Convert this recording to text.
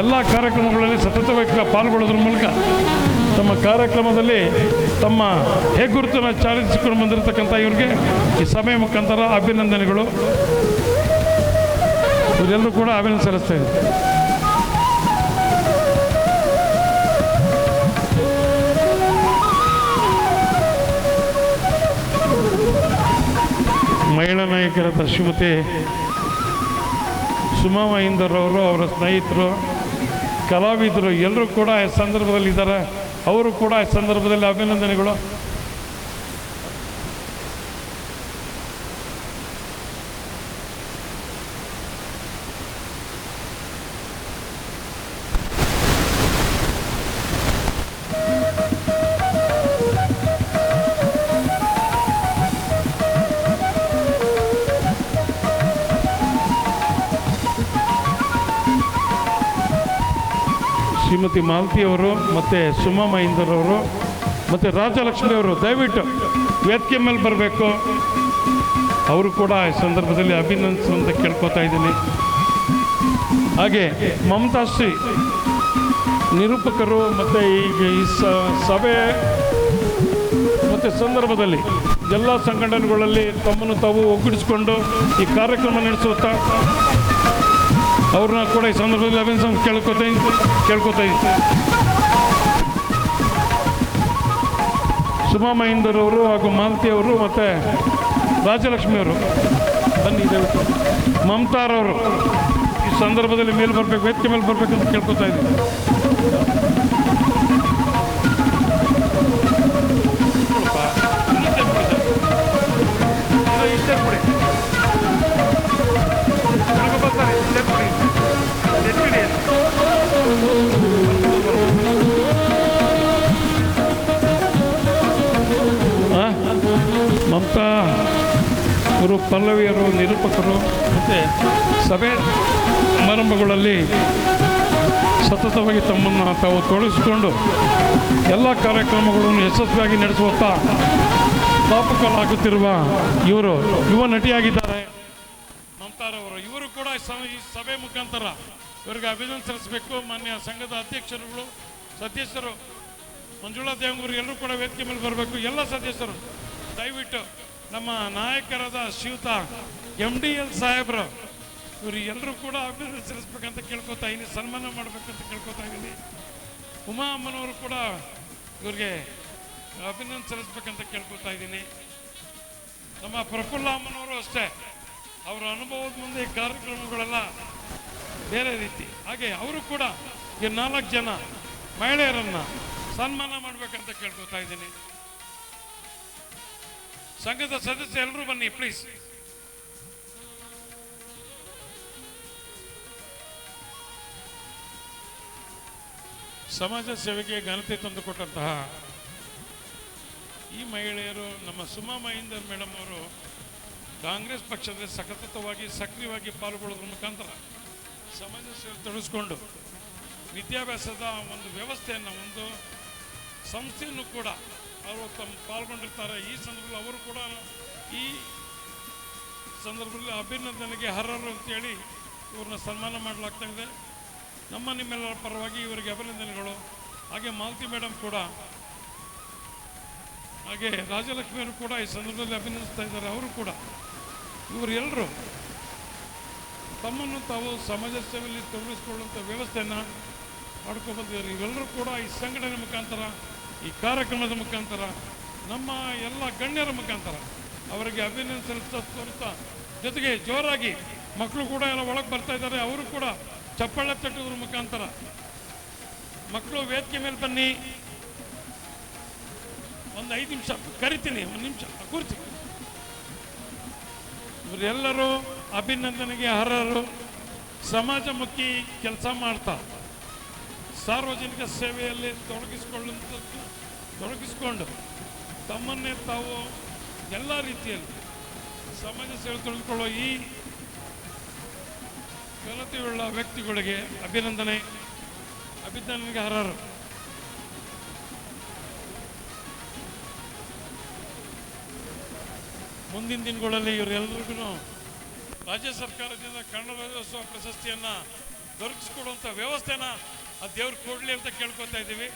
ಎಲ್ಲ ಕಾರ್ಯಕ್ರಮಗಳಲ್ಲಿ ಸತತವಾಗಿ ಪಾಲ್ಗೊಳ್ಳೋದ್ರ ಮೂಲಕ ತಮ್ಮ ಕಾರ್ಯಕ್ರಮದಲ್ಲಿ ತಮ್ಮ ಹೆಗ್ಗುರುತನ್ನು ಚಾಲಿಸಿಕೊಂಡು ಬಂದಿರತಕ್ಕಂಥ ಇವ್ರಿಗೆ ಈ ಸಭೆ ಮುಖಾಂತರ ಅಭಿನಂದನೆಗಳು. ಇವರೆಲ್ಲರೂ ಕೂಡ ಅಭಿನಂದನೆ ಸಲ್ಲಿಸ್ತಾ ಮಹಿಳಾ ನಾಯಕರಾದ ಶ್ರೀಮತಿ ಸುಮಾ ಮಹೇಂದರ್ರವರು ಅವರ ಸ್ನೇಹಿತರು ಕಲಾವಿದರು ಎಲ್ಲರೂ ಕೂಡ ಈ ಸಂದರ್ಭದಲ್ಲಿ ಇದ್ದಾರೆ ಅವರು ಕೂಡ ಈ ಸಂದರ್ಭದಲ್ಲಿ ಅಭಿನಂದನೆಗಳು. ಶ್ರೀಮತಿ ಮಾಲತಿ ಅವರು, ಮತ್ತು ಸುಮಾ ಮಹೇಂದರ್ ಅವರು, ಮತ್ತು ರಾಜಲಕ್ಷ್ಮಿ ಅವರು, ದಯವಿಟ್ಟು ವೇದಿಕೆ ಮೇಲೆ ಬರಬೇಕು. ಅವರು ಕೂಡ ಈ ಸಂದರ್ಭದಲ್ಲಿ ಅಭಿನಂದಿಸುವಂತ ಕೇಳ್ಕೊತಾ ಇದ್ದೀನಿ. ಹಾಗೆ ಮಮತಾಶ್ರೀ ನಿರೂಪಕರು, ಮತ್ತು ಈಗ ಈ ಸಭೆ ಮತ್ತು ಸಂದರ್ಭದಲ್ಲಿ ಎಲ್ಲ ಸಂಘಟನೆಗಳಲ್ಲಿ ತಮ್ಮನ್ನು ತಾವು ಒಗ್ಗೂಡಿಸಿಕೊಂಡು ಈ ಕಾರ್ಯಕ್ರಮ ನಡೆಸುತ್ತಾ ಅವ್ರನ್ನ ಕೂಡ ಈ ಸಂದರ್ಭದಲ್ಲಿ ಅಭಿನಂದನ್ ಕೇಳ್ಕೊತಾ ಕೇಳ್ಕೊತಾ ಸುಮಾ ಮಹೇಂದರ್ ಅವರು ಹಾಗೂ ಮಾಲತಿ ಅವರು ಮತ್ತು ರಾಜಲಕ್ಷ್ಮಿ ಅವರು. ಬನ್ನಿ ದಯವಿಟ್ಟು ಮಮತಾರವರು ಈ ಸಂದರ್ಭದಲ್ಲಿ ಮೇಲೆ ಬರಬೇಕು ವ್ಯಕ್ತಿ ಮೇಲೆ ಬರಬೇಕು ಅಂತ ಕೇಳ್ಕೊತಾ ಇದ್ದೀನಿ. ಪಲ್ಲವಿಯರು, ನಿರೂಪಕರು ಮತ್ತು ಸಭೆ ಸಮಾರಂಭಗಳಲ್ಲಿ ಸತತವಾಗಿ ತಮ್ಮನ್ನು ತಾವು ತೊಡಗಿಸಿಕೊಂಡು ಎಲ್ಲ ಕಾರ್ಯಕ್ರಮಗಳನ್ನು ಯಶಸ್ವಿಯಾಗಿ ನಡೆಸುವತ್ತ ಸ್ಥಾಪಕರಾಗುತ್ತಿರುವ ಇವರು ಯುವ ನಟಿಯಾಗಿದ್ದಾರೆ. ಮಮತಾರವರು ಇವರು ಕೂಡ ಈ ಸಭೆ- ಮುಖಾಂತರ ಇವರಿಗೆ ಅಭಿನಂದನೆ ಸಲ್ಲಿಸಬೇಕು. ಮಾನ್ಯ ಸಂಘದ ಅಧ್ಯಕ್ಷರುಗಳು, ಸದಸ್ಯರು ಮಂಜುಳಾ ದೇವಂಗೂರು ಎಲ್ಲರೂ ಕೂಡ ವೇದಿಕೆ ಮೇಲೆ ಬರಬೇಕು. ಎಲ್ಲ ಸದಸ್ಯರು, ದಯವಿಟ್ಟು ನಮ್ಮ ನಾಯಕರಾದ ಶ್ರೀಯುತ ಎಂ ಡಿ ಎಲ್ ಸಾಹೇಬ್ರು, ಇವರು ಎಲ್ಲರೂ ಕೂಡ ಅಭಿನಂದನೆ ಸಲ್ಲಿಸ್ಬೇಕಂತ ಕೇಳ್ಕೊತಾ ಇದ್ದೀನಿ ಸನ್ಮಾನ ಮಾಡಬೇಕಂತ ಕೇಳ್ಕೊತಾ ಇದ್ದೀನಿ ಉಮಾ ಅಮ್ಮನವರು ಕೂಡ ಇವ್ರಿಗೆ ಅಭಿನಂದನೆ ಸಲ್ಲಿಸ್ಬೇಕಂತ ಕೇಳ್ಕೊತಾ ಇದ್ದೀನಿ ನಮ್ಮ ಪ್ರಫುಲ್ಲ ಅಮ್ಮನವರು ಅಷ್ಟೇ, ಅವರ ಅನುಭವದ ಮುಂದೆ ಈ ಕಾರ್ಯಕ್ರಮಗಳೆಲ್ಲ ಬೇರೆ ರೀತಿ. ಹಾಗೆ ಅವರು ಕೂಡ ಈ ನಾಲ್ಕು ಜನ ಮಹಿಳೆಯರನ್ನು ಸನ್ಮಾನ ಮಾಡಬೇಕಂತ ಕೇಳ್ಕೊತಾ ಇದ್ದೀನಿ ಸಂಘದ ಸದಸ್ಯ ಎಲ್ಲರೂ ಬನ್ನಿ ಪ್ಲೀಸ್ ಸಮಾಜ ಸೇವೆಗೆ ಘನತೆ ತಂದುಕೊಟ್ಟಂತಹ ಈ ಮಹಿಳೆಯರು, ನಮ್ಮ ಸುಮಾ ಮಹೇಂದರ್ ಮೇಡಮ್ ಅವರು ಕಾಂಗ್ರೆಸ್ ಪಕ್ಷದಲ್ಲಿ ಸತತವಾಗಿ ಸಕ್ರಿಯವಾಗಿ ಪಾಲ್ಗೊಳ್ಳೋದ್ರ ಮುಖಾಂತರ ಸಮಾಜ ಸೇವೆ ತೊಡಗಿಸ್ಕೊಂಡು ವಿದ್ಯಾಭ್ಯಾಸದ ಒಂದು ವ್ಯವಸ್ಥೆಯನ್ನು, ಒಂದು ಸಂಸ್ಥೆಯನ್ನು ಕೂಡ ಅವರು ತಮ್ಮ ಪಾಲ್ಗೊಂಡಿರ್ತಾರೆ. ಈ ಸಂದರ್ಭದಲ್ಲಿ ಅವರು ಕೂಡ ಈ ಸಂದರ್ಭದಲ್ಲಿ ಅಭಿನಂದನೆಗೆ ಹರರು ಅಂತೇಳಿ ಇವ್ರನ್ನ ಸನ್ಮಾನ ಮಾಡಲಾಗ್ತಾ ನಮ್ಮ ನಿಮ್ಮೆಲ್ಲರ ಪರವಾಗಿ ಇವರಿಗೆ ಅಭಿನಂದನೆಗಳು. ಹಾಗೆ ಮಾಲತಿ ಮೇಡಮ್ ಕೂಡ, ಹಾಗೆ ರಾಜಲಕ್ಷ್ಮಿಯವರು ಕೂಡ ಈ ಸಂದರ್ಭದಲ್ಲಿ ಅಭಿನಂದಿಸ್ತಾ ಇದ್ದಾರೆ. ಅವರು ಕೂಡ ಇವರೆಲ್ಲರೂ ತಮ್ಮನ್ನು ತಾವು ಸಮಾಜ ಸೇವೆಯಲ್ಲಿ ತೊಡಗಿಸ್ಕೊಳ್ಳುವಂಥ ವ್ಯವಸ್ಥೆಯನ್ನು ಮಾಡ್ಕೊಬಂದಿದ್ದಾರೆ. ಇವೆಲ್ಲರೂ ಕೂಡ ಈ ಸಂಘಟನೆ ಮುಖಾಂತರ ಈ ಕಾರ್ಯಕ್ರಮದ ಮುಖಾಂತರ, ನಮ್ಮ ಎಲ್ಲ ಗಣ್ಯರ ಮುಖಾಂತರ ಅವರಿಗೆ ಅಭಿನಂದನೆ ಸಲ್ಲಿಸ್ತಾ ಜೊತೆಗೆ ಜೋರಾಗಿ ಮಕ್ಕಳು ಕೂಡ ಎಲ್ಲ ಒಳಗೆ ಬರ್ತಾ ಇದ್ದಾರೆ. ಅವರು ಕೂಡ ಚಪ್ಪಳ ತಟ್ಟುವುದ್ರ ಮುಖಾಂತರ. ಮಕ್ಕಳು ವೇದಿಕೆ ಮೇಲೆ ಬನ್ನಿ. ಒಂದು ಐದು ನಿಮಿಷ ಕರಿತೀನಿ, ಒಂದು ನಿಮಿಷ ಕೂರ್ತೀನಿ. ಇವರೆಲ್ಲರೂ ಅಭಿನಂದನೆಗೆ ಅರ್ಹರು. ಸಮಾಜಮುಖಿ ಕೆಲಸ ಮಾಡ್ತಾ ಸಾರ್ವಜನಿಕ ಸೇವೆಯಲ್ಲಿ ತೊಡಗಿಸಿಕೊಳ್ಳುವಂಥದ್ದು ತೊಡಗಿಸಿಕೊಂಡು ತಮ್ಮನ್ನೇ ತಾವು ಎಲ್ಲ ರೀತಿಯಲ್ಲಿ ಸಮಾಜ ಸೇವೆ ತೊಡಗಿಕೊಳ್ಳುವ ಈ ಘನತೆಯುಳ್ಳ ವ್ಯಕ್ತಿಗಳಿಗೆ ಅಭಿನಂದನೆ, ಅಭಿನಂದನೆಗೆ ಅರ್ಹರು. ಮುಂದಿನ ದಿನಗಳಲ್ಲಿ ಇವರೆಲ್ಲರಿಗೂ ರಾಜ್ಯ ಸರ್ಕಾರದಿಂದ ಕನ್ನಡ ರಾಜ್ಯೋತ್ಸವ ಪ್ರಶಸ್ತಿಯನ್ನು ದೊರಕಿಸಿಕೊಡುವಂಥ ವ್ಯವಸ್ಥೆನ ಆ ದೇವ್ರು ಕೊಡ್ಲಿ ಅಂತ ಕೇಳ್ಕೊತಾ ಇದ್ದೀವಿ.